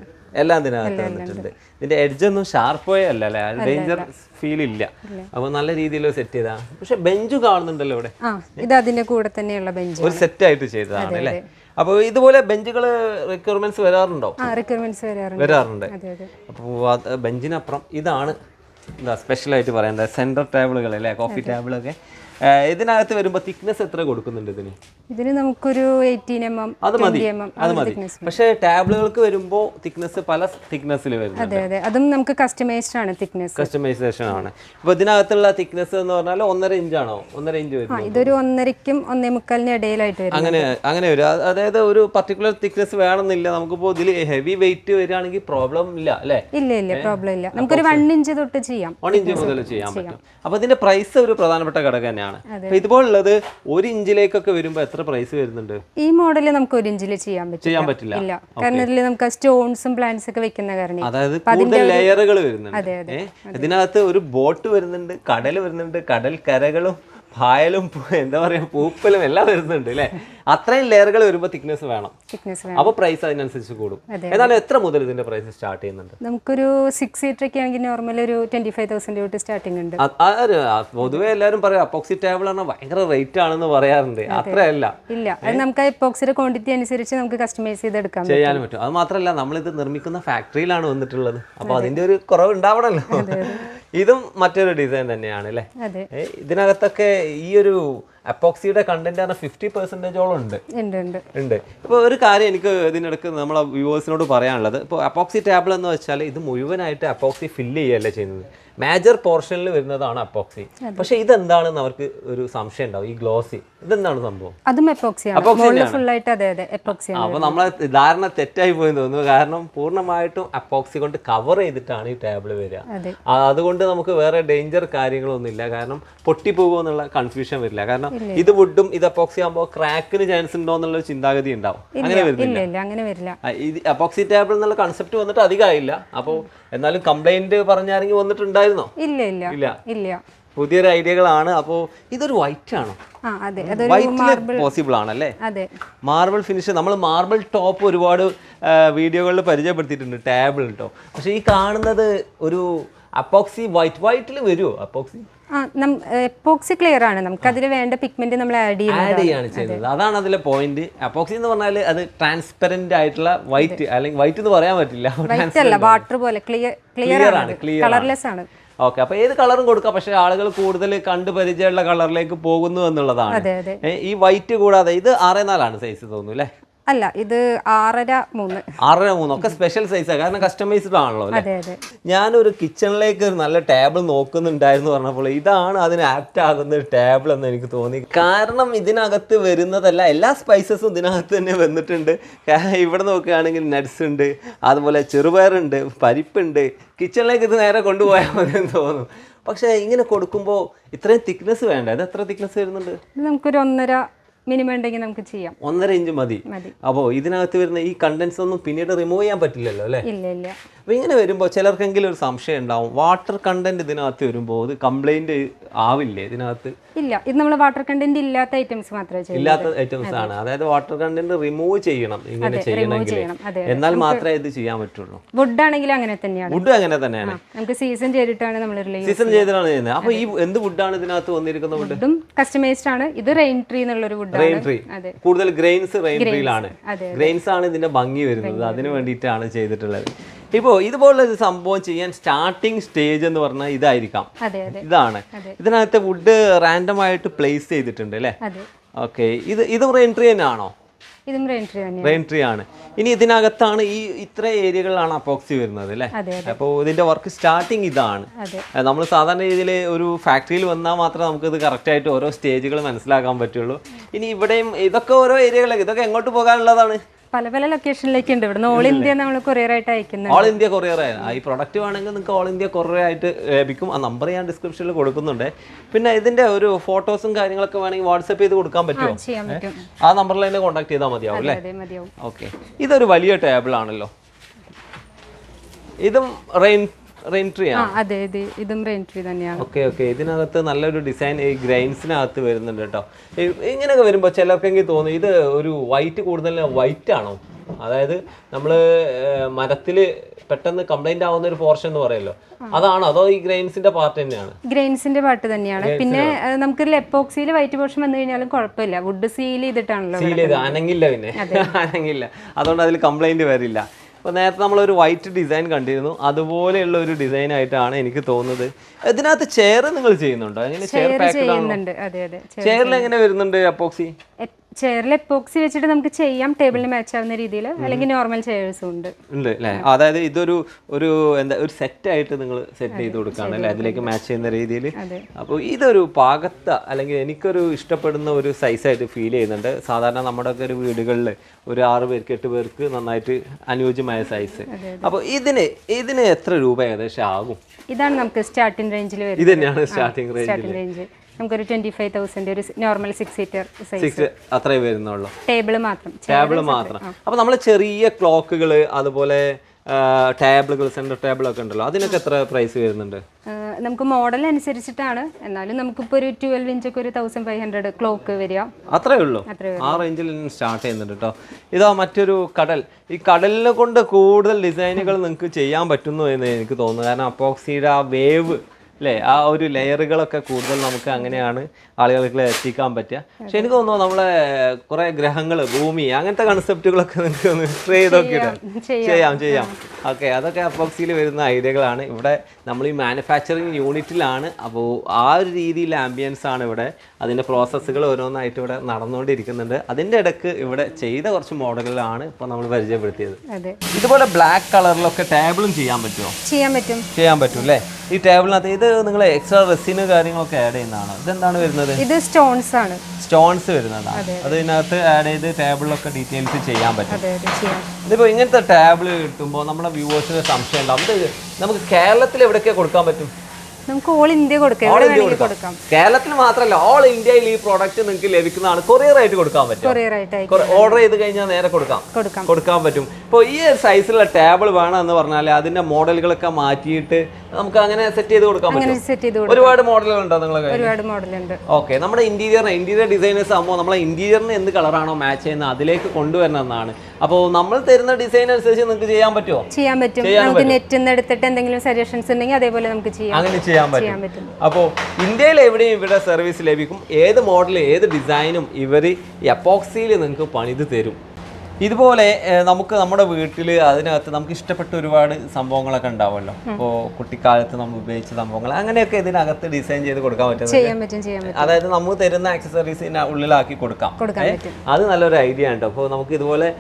എല്ലാം ഇതിനകത്ത് വന്നിട്ടുണ്ട്. ഇതിന്റെ എഡ്ജ് ഒന്നും ഷാർപ്പേ അല്ല അല്ലേ? ഡേഞ്ചർ ഫീൽ ഇല്ല. അപ്പൊ നല്ല രീതിയിൽ സെറ്റ് ചെയ്താ. പക്ഷെ ബെഞ്ച് കാണുന്നുണ്ടല്ലോ ഇവിടെ. ഇത് അതിന്റെ കൂടെ തന്നെയുള്ള ബെഞ്ച് ഒരു സെറ്റ് ആയിട്ട് ചെയ്തതാണ് അല്ലേ? അപ്പൊ ഇതുപോലെ ബെഞ്ചുകൾ റിക്വയർമെന്റ്സ് വരാറുണ്ടോ? റിക്വയർമെന്റ്സ് വരാറുണ്ട്. അതെ അപ്പോൾ ബെഞ്ചിനപ്പുറം ഇതാണ് എന്താ സ്പെഷ്യലായിട്ട് പറയേണ്ടത്. സെന്റർ ടേബിളുകൾ അല്ലേ? കോഫി ടേബിളൊക്കെ ഇതിനകത്ത് വരുമ്പോൾ തിക്നെസ് എത്ര കൊടുക്കുന്നുണ്ട് ഇതിന്? ഇതിന് നമുക്കൊരു എയ്റ്റീൻ എം എം അത് മതി അത് മതി. പക്ഷേ ടാബ്ലുകൾക്ക് വരുമ്പോൾ തിക്നെസ് പല തിക്നെസ്സിൽ വരുന്നത് അതെ അതെ. അതും നമുക്ക് കസ്റ്റമൈസ്ഡ് ആണ് തിക്നെസ് കസ്റ്റമൈസേഷൻ ആണ്. ഇതിനകത്തുള്ള തിക്നെസ് എന്ന് പറഞ്ഞാൽ ഒന്നര ഇഞ്ചാണോ ഒന്നര ഇഞ്ച് വരും ഇതൊരു ഒന്നരയ്ക്കും ഒന്നേ മുക്കാലിന് ഇടയിലായിട്ട് വരും അങ്ങനെ അങ്ങനെ വരും. അതായത് ഒരു പർട്ടിക്കുലർ തിക്നെസ് വേണമെന്നില്ല. നമുക്കിപ്പോൾ ഇതിൽ ഹെവി വെയിറ്റ് വരികയാണെങ്കിൽ പ്രോബ്ലം ഇല്ല അല്ലേ? ഇല്ല ഇല്ല. പ്രോബ്ലം ഇല്ല. നമുക്കൊരു വൺ ഇഞ്ച് തൊട്ട് ചെയ്യാം. വൺ ഇഞ്ച് മുതൽ ചെയ്യാൻ പറ്റും. അപ്പോൾ ഇതിന്റെ പ്രൈസ് ഒരു പ്രധാനപ്പെട്ട ഘടകം തന്നെയാണ്. അപ്പോൾ ഇതുപോലുള്ളത് ഒരു ഇഞ്ചിലേക്കൊക്കെ വരുമ്പോ എത്ര പ്രൈസ് വരുന്നുണ്ട്? ഈ മോഡൽ നമുക്ക് ഒരു ഇഞ്ചിൽ ചെയ്യാൻ പറ്റും ചെയ്യാൻ പറ്റില്ല. കാരണം ഇതിൽ നമുക്ക് സ്റ്റോൺസും പ്ലാന്റ്സ് ഒക്കെ വെക്കുന്ന കാരണം അതായത് കൂടുതൽ ലെയറുകൾ വരുന്നുണ്ട്. ഇതിനകത്ത് ഒരു ബോട്ട് വരുന്നുണ്ട് കടൽ വരുന്നുണ്ട് കടൽ കരകളും പായലും എന്താ പറയാ പൂപ്പലും എല്ലാം വരുന്നുണ്ട് അല്ലേ? അത്രയും ലെയറുകൾ വരുമ്പോൾ തിക്നെസ് വേണം. തിക്നെസ് വേണം. അപ്പോൾ പ്രൈസ് അതിനനുസരിച്ച് കൂടും. എന്നാലും എത്ര മുതൽ ഇതിന്റെ പ്രൈസ് സ്റ്റാർട്ട് ചെയ്യുന്നുണ്ട്? നമുക്കൊരു സിക്സ് സീറ്റർ ഒക്കെ ആണെങ്കിൽ നോർമൽ ഒരു ട്വന്റി ഫൈവ് തൗസൻഡ് തൊട്ട് സ്റ്റാർട്ടിംഗ് ഉണ്ട്. പൊതുവെ എല്ലാവരും പറയും അപ്പോക്സി ടേബിൾ ആണ് ഭയങ്കര റേറ്റ് ആണെന്ന് പറയാറുണ്ട്. അത്രയല്ല. ഇല്ല അത് നമുക്ക് എപ്പോക്സിയുടെ ക്വാണ്ടിറ്റി അനുസരിച്ച് നമുക്ക് കസ്റ്റമൈസ് ചെയ്തെടുക്കാം ചെയ്യാനും പറ്റും. അത് മാത്രമല്ല നമ്മളിത് നിർമ്മിക്കുന്ന ഫാക്ടറിയിലാണ് വന്നിട്ടുള്ളത്. അപ്പോൾ അതിന്റെ ഒരു കുറവ് ഉണ്ടാവണമല്ലോ [laughs] ഇതും മറ്റൊരു ഡിസൈൻ തന്നെയാണ് അല്ലേ? ഇതിനകത്തൊക്കെ ഈ ഒരു അപ്പോക്സിയുടെ കണ്ടന്റ് ആണ് ഫിഫ്റ്റി പെർസെന്റേജോളം ഉണ്ട്. ഉണ്ട് ഉണ്ട്. ഒരു കാര്യം എനിക്ക് ഇതിനിടക്ക് നമ്മളെ വ്യൂവേഴ്സിനോട് പറയാനുള്ളത്. ഇപ്പോൾ അപ്പോക്സി ടാബിൾ എന്ന് വെച്ചാൽ ഇത് മുഴുവനായിട്ട് അപ്പോക്സി ഫില്ല് ചെയ്യല്ലേ ചെയ്യുന്നത്? മേജർ പോർഷനിൽ വരുന്നതാണ് അപ്പോക്സി. പക്ഷെ ഇതെന്താണെന്ന് അവർക്ക് ഒരു സംശയം ഉണ്ടാവും. ഈ ഗ്ലോസി. ഇതെന്താണ് സംഭവം? അതും അപ്പോൾ നമ്മളെ ധാരണ തെറ്റായി പോയി തോന്നുന്നു. കാരണം പൂർണമായിട്ടും അപ്പോക്സി കൊണ്ട് കവർ ചെയ്തിട്ടാണ് ഈ ടേബിൾ വരിക. അതുകൊണ്ട് നമുക്ക് വേറെ ഡേഞ്ചർ കാര്യങ്ങളൊന്നും ഇല്ല. കാരണം പൊട്ടിപ്പോകുമോ എന്നുള്ള കൺഫ്യൂഷൻ വരില്ല. കാരണം ഇത് വുഡും ഇത് അപ്പോക്സി ആകുമ്പോൾ ക്രാക്കിന് ചാൻസ് ഉണ്ടോ എന്നുള്ള ചിന്താഗതി ഉണ്ടാവും. അങ്ങനെ വരുന്നില്ല. അപ്പോക്സി ടേബിൾ എന്നുള്ള കൺസെപ്റ്റ് വന്നിട്ട് അധികമായില്ല അപ്പോൾ എന്നാലും കംപ്ലൈന്റ് പറഞ്ഞാരെങ്കിൽ വന്നിട്ടുണ്ടായിരുന്നോ? ഇല്ല ഇല്ല. ഇല്ല. ഇല്ല. പുതിയൊരു ഐഡിയകളാണ്. അപ്പോ ഇതൊരു വൈറ്റ് ആണോ? പോസിബിൾ ആണല്ലേ? മാർബിൾ ഫിനിഷ് നമ്മൾ മാർബിൾ ടോപ്പ് ഒരുപാട് വീഡിയോകളിൽ പരിചയപ്പെടുത്തിയിട്ടുണ്ട്. ടേബിൾ കേട്ടോ പക്ഷെ ഈ കാണുന്നത് ഒരു അപ്പോക്സി വൈറ്റ് വൈറ്റിൽ വരുമോ അപ്പോക്സി എപ്പോക്സി ക്ലിയർ ആണ്. നമുക്ക് അതിൽ വേണ്ട പിഗ്മെന്റ് നമ്മൾ ആഡ് ആഡ് ചെയ്യാണ് ചെയ്യുന്നത്. അതാണ് അതിലെ പോയിന്റ് അപ്പോക്സി എന്ന് പറഞ്ഞാൽ അത് ട്രാൻസ്പെറന്റ് ആയിട്ടുള്ള വൈറ്റ് അല്ലെങ്കിൽ വൈറ്റ് എന്ന് പറയാൻ പറ്റില്ല. വൈറ്റ് അല്ല വാട്ടർ പോലെ ക്ലിയർ ക്ലിയർ ആണ്, കളർലെസ് ആണ്. ഓക്കെ അപ്പൊ ഏത് കളറും കൊടുക്കാം. പക്ഷേ ആളുകൾ കൂടുതൽ കണ്ടു പരിചയമുള്ള കളറിലേക്ക് പോകുന്നു എന്നുള്ളതാണ്. ഈ വൈറ്റ് കൂടാതെ ഇത് ആറേ നാലാണ് സൈസ് തോന്നുന്നു അല്ലേ? അല്ല ഇത് ആറര മൂന്ന്. ആറര മൂന്ന്. ഒക്കെ സ്പെഷ്യൽ സൈസാണ് കാരണം കസ്റ്റമൈസ്ഡ് ആണല്ലോ അല്ലേ? അതെ അതെ. ഞാനൊരു കിച്ചണിലേക്ക് ഒരു നല്ല ടേബിൾ നോക്കുന്നുണ്ടായിരുന്നു പറഞ്ഞപ്പോൾ ഇതാണ് അതിന് ആപ്റ്റ് ആകുന്ന ഒരു ടേബിൾ എന്ന് എനിക്ക് തോന്നി. കാരണം ഇതിനകത്ത് വരുന്നതല്ല എല്ലാ സ്പൈസസും ഇതിനകത്ത് തന്നെ വന്നിട്ടുണ്ട്. ഇവിടെ നോക്കുകയാണെങ്കിൽ നട്സ് ഉണ്ട് അതുപോലെ ചെറുപയറുണ്ട് പരിപ്പുണ്ട്. കിച്ചണിലേക്ക് ഇത് നേരെ കൊണ്ടുപോയാൽ മതി എന്ന് തോന്നുന്നു. പക്ഷേ ഇങ്ങനെ കൊടുക്കുമ്പോൾ ഇത്രയും തിക്നെസ് വേണ്ട? ഇത് എത്ര തിക്നെസ് വരുന്നുണ്ട്? നമുക്കൊരു ഒന്നര മിനിമം ഉണ്ടെങ്കിൽ നമുക്ക് ചെയ്യാം. ഒന്നര ഇഞ്ച് മതി. അപ്പോ അപ്പോൾ ഇതിനകത്ത് വരുന്ന ഈ കണ്ടൻസ് ഒന്നും പിന്നീട് റിമൂവ് ചെയ്യാൻ പറ്റില്ലല്ലോ അല്ലേ? ഇല്ല ഇല്ല. അപ്പോൾ ഇങ്ങനെ വരുമ്പോൾ ചിലർക്കെങ്കിലും ഒരു സംശയം ഉണ്ടാവും. വാട്ടർ കണ്ടന്റ് ഇതിനകത്ത് വരുമ്പോൾ ഇത് കംപ്ലൈന്റ് ആവില്ലേ ഇതിനകത്ത്? ഇല്ല ഇത് നമ്മൾ വാട്ടർ കണ്ടന്റ് ഇല്ലാത്ത ഐറ്റംസ് മാത്രമേ ചെയ്യൂ ഇല്ലാത്ത ഐറ്റംസ് ആണ്. അതായത് വാട്ടർ കണ്ടന്റ് റിമൂവ് ചെയ്യണം ഇങ്ങനെ ചെയ്യണമെങ്കിൽ എന്നാൽ മാത്രമേ ഇത് ചെയ്യാൻ പറ്റുള്ളൂ. വുഡ് ആണെങ്കിലും അങ്ങനെ തന്നെയാണ്. വുഡ് അങ്ങനെ തന്നെയാണ്. നമുക്ക് സീസൺ ചെയ്തിട്ടാണ് നമ്മൾ സീസൺ ചെയ്തിട്ടാണ് ചെയ്യുന്നത്. അപ്പോൾ ഈ എന്ത് വുഡ് ആണ് ഇതിനകത്ത് വന്നിരിക്കുന്ന വുഡ് വുഡും കസ്റ്റമൈസ്ഡ് ആണ്. ഇത് റെയിൻ ട്രീ എന്നുള്ളൊരു റെയിൻ ട്രീ കൂടുതൽ ഗ്രെയിൻസ് റെയിൻ ട്രീയിലാണ് ഗ്രെയിൻസ് ആണ് ഇതിന്റെ ഭംഗി വരുന്നത്. അതിന് വേണ്ടിയിട്ടാണ് ചെയ്തിട്ടുള്ളത്. ഇപ്പോ ഇതുപോലുള്ള ഒരു സംഭവം ചെയ്യാൻ സ്റ്റാർട്ടിംഗ് സ്റ്റേജ് എന്ന് പറഞ്ഞാൽ ഇതായിരിക്കാം. ഇതാണ്. ഇതിനകത്ത് വുഡ് റാൻഡം ആയിട്ട് പ്ലേസ് ചെയ്തിട്ടുണ്ട് അല്ലേ? ഓക്കെ ഇത് ഇത് റെയിൻ ട്രീ തന്നെയാണോ ഇതും ആണ്. ഇനി ഇതിനകത്താണ് ഈ ഇത്ര ഏരിയകളിലാണ് അപ്പോക്സി വരുന്നത് അല്ലേ? അപ്പൊ അപ്പോൾ ഇതിന്റെ വർക്ക് സ്റ്റാർട്ടിങ് ഇതാണ്. നമ്മൾ സാധാരണ രീതിയിൽ ഒരു ഫാക്ടറിയിൽ വന്നാൽ മാത്രമേ നമുക്ക് ഇത് കറക്റ്റ് ആയിട്ട് ഓരോ സ്റ്റേജുകൾ മനസ്സിലാക്കാൻ പറ്റുള്ളൂ. ഇനി ഇവിടെയും ഇതൊക്കെ ഓരോ ഏരിയകളൊക്കെ ഇതൊക്കെ എങ്ങോട്ട് പോകാനുള്ളതാണ്? പല പല ലൊക്കേഷനിലേക്ക് ഉണ്ട്. ഇവിടുന്ന് ഓൾ ഇന്ത്യ നമ്മൾ കൊറിയർ ആയിട്ട് അയക്കുന്നത് ഓൾ ഇന്ത്യ കൊറിയർ ഈ പ്രൊഡക്റ്റ് വേണമെങ്കിൽ നിങ്ങൾക്ക് ഓൾ ഇന്ത്യ കൊറിയർ ആയിട്ട് ലഭിക്കും ആ നമ്പർ ഞാൻ ഡിസ്ക്രിപ്ഷനിൽ കൊടുക്കുന്നുണ്ട്. പിന്നെ ഇതിന്റെ ഒരു ഫോട്ടോസും കാര്യങ്ങളൊക്കെ വേണമെങ്കിൽ വാട്സപ്പ് ചെയ്ത് കൊടുക്കാൻ പറ്റുമോ ആ നമ്പറിൽ തന്നെ കോൺടാക്ട് ചെയ്താൽ മതിയാവും അല്ലേ? ഓക്കെ ഇതൊരു വലിയ ടേബിൾ ആണല്ലോ. ഇതും റെയിൻ അതെ ഇത് തന്നെയാണ്. Okay okay. ഇതിനകത്ത് നല്ലൊരു ഡിസൈൻ ഈ ഗ്രൈൻസിനകത്ത് വരുന്നുണ്ട് കേട്ടോ. ഇങ്ങനെയൊക്കെ വരുമ്പോൾ ചിലർക്കെങ്കിൽ തോന്നും ഇത് ഒരു വൈറ്റ് കൂടുതൽ വൈറ്റ് ആണോ? അതായത് നമ്മൾ മരത്തിൽ പെട്ടെന്ന് കംപ്ലൈന്റ് ആവുന്ന ഒരു പോർഷൻ എന്ന് പറയല്ലോ. അതാണോ? അതോ ഈ ഗ്രെയിൻസിന്റെ പാർട്ട് തന്നെയാണ്? ഗ്രെയിൻസിന്റെ പാർട്ട് തന്നെയാണ്. പിന്നെ നമുക്ക് ലെപ്പോക്സിയിൽ വൈറ്റ് പോർഷൻ വന്നു കഴിഞ്ഞാലും കുഴപ്പമില്ല. വുഡ് സീൽ ചെയ്തിട്ടാണല്ലോ സീൽ ചെയ്ത് അനങ്ങില്ല പിന്നെ. [laughs] അനങ്ങില്ല. അതുകൊണ്ട് അതിൽ കംപ്ലൈന്റ് വരില്ല. അപ്പോൾ നേരത്തെ നമ്മളൊരു വൈറ്റ് ഡിസൈൻ കണ്ടിരുന്നു. അതുപോലെയുള്ള ഒരു ഡിസൈൻ ആയിട്ടാണ് എനിക്ക് തോന്നുന്നത്. ഇതിനകത്ത് ചെയർ നിങ്ങൾ ചെയ്യുന്നുണ്ടോ? എങ്ങനെ ചെയർ പാക്കഡ് ആണോ? ചെയറിൽ എങ്ങനെ വരുന്നുണ്ട് അപ്പോക്സി? ചെയറിൽ എപ്പോക്സി വെച്ചിട്ട് നമുക്ക് ചെയ്യാം ടേബിളിന് മാച്ച് ആവുന്ന രീതിയിൽ അല്ലെങ്കിൽ നോർമൽ ചെയർസും ഉണ്ട്. ഉണ്ട് അല്ലേ? അതായത് ഇതൊരു ഒരു എന്താ ഒരു സെറ്റ് ആയിട്ട് നിങ്ങൾ സെറ്റ് ചെയ്ത് കൊടുക്കുകയാണ് അല്ലേ? അതിലേക്ക് മാച്ച് ചെയ്യുന്ന രീതിയിൽ. അപ്പോൾ ഇതൊരു പാകത്ത അല്ലെങ്കിൽ എനിക്കൊരു ഇഷ്ടപ്പെടുന്ന ഒരു സൈസായിട്ട് ഫീൽ ചെയ്യുന്നുണ്ട്. സാധാരണ നമ്മുടെ ഒക്കെ ഒരു വീടുകളിൽ ഒരു ആറ് പേർക്ക് എട്ട് പേർക്ക് നന്നായിട്ട് അനുയോജ്യമായ സൈസ് അപ്പോൾ ഇതിന് ഇതിന് എത്ര രൂപ ഏകദേശം ആകും? ഇതാണ് നമുക്ക് സ്റ്റാർട്ടിംഗ് റേഞ്ചിൽ വരുന്നത്. ഇത് തന്നെയാണ് സ്റ്റാർട്ടിംഗ് റേഞ്ച് നമുക്കൊരു ട്വന്റി ഫൈവ് തൗസൻഡ് ഒരു നോർമൽ സിക്സ് സീറ്റർ സൈസ് അത്രേ വരുന്നുള്ളൂ. ടേബിൾ മാത്രം. ടേബിൾ മാത്രം. അപ്പൊ നമ്മൾ ചെറിയ ക്ലോക്കുകൾ അതുപോലെ ടേബിളുകൾ സെന്റർ ടേബിളൊക്കെ ഉണ്ടല്ലോ. അതിനൊക്കെ എത്ര പ്രൈസ് വരുന്നുണ്ട്? നമുക്ക് മോഡൽ അനുസരിച്ചിട്ടാണ്. എന്നാലും നമുക്കിപ്പോ ഒരു ട്വൽവ് ഇഞ്ച് ഒക്കെ ഒരു തൗസൻഡ് ഫൈവ് ഹൺഡ്രഡ് ക്ലോക്ക് വരിക. അത്രേ ഉള്ളൂ. ആ റേഞ്ചിൽ സ്റ്റാർട്ട് ചെയ്യുന്നുണ്ട് കേട്ടോ ഇതാ മറ്റൊരു കടൽ. ഈ കടലിനെ കൊണ്ട് കൂടുതൽ ഡിസൈനുകൾ നിങ്ങൾക്ക് ചെയ്യാൻ പറ്റുന്നു എന്ന് എനിക്ക് തോന്നുന്നു. കാരണം അപ്പോക്സിയുടെ ആ വേവ് അല്ലേ ആ ഒരു ലെയറുകളൊക്കെ കൂടുതൽ നമുക്ക് അങ്ങനെയാണ് ആളുകൾക്ക് എത്തിക്കാൻ പറ്റുക. പക്ഷെ എനിക്ക് തോന്നുന്നു നമ്മളെ കുറെ ഗ്രഹങ്ങൾ ഭൂമി അങ്ങനത്തെ കൺസെപ്റ്റുകളൊക്കെ നിങ്ങൾക്ക് ഒന്ന് ട്രൈ ചെയ്ത് നോക്കിയിട്ട്? ചെയ്യാം. ചെയ്യാം ഓക്കെ അതൊക്കെ അപ്പോക്സിയിൽ വരുന്ന ഐഡിയകളാണ്. ഇവിടെ നമ്മൾ ഈ മാനുഫാക്ചറിങ് യൂണിറ്റിലാണ് അപ്പോൾ ആ ഒരു രീതിയിൽ ആംബിയൻസ് ആണ് ഇവിടെ. അതിന്റെ പ്രോസസ്സുകൾ ഓരോന്നായിട്ട് ഇവിടെ നടന്നുകൊണ്ടിരിക്കുന്നുണ്ട്. അതിന്റെ ഇടയ്ക്ക് ഇവിടെ ചെയ്ത കുറച്ച് മോഡലുകളാണ് ഇപ്പോൾ നമ്മൾ പരിചയപ്പെടുത്തിയത്. ഇതുപോലെ ബ്ലാക്ക് കളറിലൊക്കെ ടേബിളും ചെയ്യാൻ പറ്റുമോ ചെയ്യാൻ പറ്റും. ചെയ്യാൻ പറ്റും അല്ലേ ഈ ടേബിളിനകത്ത് ഇത് നിങ്ങൾ എക്സ്ട്രാ റെസിന് കാര്യങ്ങളൊക്കെ ആഡ് ചെയ്യുന്നതാണ്? ഇതെന്താണ് വരുന്നത്? ഇത് സ്റ്റോൺസ് ആണ്. സ്റ്റോൺസ് വരുന്നതാണ് അത് ഇതിനകത്ത് ആഡ് ചെയ്ത് ടേബിളിലൊക്കെ ഡീറ്റെയിൽസ് ചെയ്യാൻ പറ്റും. ഇതിപ്പോൾ ഇങ്ങനത്തെ ടേബിൾ കിട്ടുമ്പോൾ നമ്മുടെ വ്യൂവേഴ്സിന് സംശയം ഉണ്ടാവും. നമുക്ക് കേരളത്തിൽ എവിടെയൊക്കെ കൊടുക്കാൻ പറ്റും? നമുക്ക് ഓൾ ഇന്ത്യ കൊടുക്കാം. കേരളത്തിൽ മാത്രമല്ല ഓൾ ഇന്ത്യയിൽ ഈ പ്രോഡക്റ്റ് നിങ്ങൾക്ക് ലഭിക്കുന്നതാണ്. കൊറിയർ ആയിട്ട് കൊടുക്കാൻ പറ്റും ഓർഡർ ചെയ്ത് കഴിഞ്ഞാൽ നേരെ കൊടുക്കാം. കൊടുക്കാം. കൊടുക്കാൻ പറ്റും. ഇപ്പോൾ ഈ സൈസിലുള്ള ടേബിൾ വേണം എന്ന് പറഞ്ഞാൽ അതിന്റെ മോഡലുകളൊക്കെ മാറ്റിയിട്ട് നമുക്ക് അങ്ങനെ സെറ്റ് ചെയ്ത് കൊടുക്കാൻ പറ്റും സെറ്റ് ചെയ്ത് കൊടുക്കാം. ഒരുപാട് മോഡലുകൾ ഉണ്ടോ നിങ്ങളെ ഒരുപാട് മോഡലുണ്ട്. ഓക്കെ നമ്മുടെ ഇന്റീരിയർ ഇന്റീരിയർ ഡിസൈനേഴ്സ് ആകുമ്പോൾ നമ്മളെ ഇന്റീരിയറിന് എന്ത് കളറാണോ മാച്ച് ചെയ്യുന്നത് അതിലേക്ക് കൊണ്ടുവരണമെന്നാണ് അപ്പോൾ നമ്മൾ തരുന്ന ഡിസൈൻ അനുസരിച്ച് നിങ്ങൾക്ക് ചെയ്യാൻ പറ്റുമോ? ചെയ്യാൻ പറ്റും. നമുക്ക് നെറ്റിൽ നിന്ന് എടുത്തിട്ട് എന്തെങ്കിലും സജഷൻസ് ഉണ്ടെങ്കിൽ അതേപോലെ നമുക്ക് ചെയ്യാം. അങ്ങനെ ചെയ്യാൻ പറ്റും ചെയ്യാൻ പറ്റും. അപ്പോൾ ഇന്ത്യയിൽ എവിടെയും ഇവിടെ സർവീസ് ലഭിക്കും. ഏത് മോഡൽ ഏത് ഡിസൈനും ഇവർ എപ്പോക്സിയിൽ നിങ്ങൾക്ക് പണിത് തരും. ഇതുപോലെ നമുക്ക് നമ്മുടെ വീട്ടിൽ അതിനകത്ത് നമുക്ക് ഇഷ്ടപ്പെട്ട ഒരുപാട് സംഭവങ്ങളൊക്കെ ഉണ്ടാവുമല്ലോ. ഇപ്പോൾ കുട്ടിക്കാലത്ത് നമ്മൾ ഉപയോഗിച്ച സംഭവങ്ങൾ അങ്ങനെയൊക്കെ ഇതിനകത്ത് ഡിസൈൻ ചെയ്ത് കൊടുക്കാൻ പറ്റും അതായത് നമുക്ക് തരുന്ന ആക്സസറീസ് ഉള്ളിലാക്കി കൊടുക്കാം. അത് നല്ലൊരു ഐഡിയ ആണ് അപ്പോൾ നമുക്ക് ഇതുപോലെ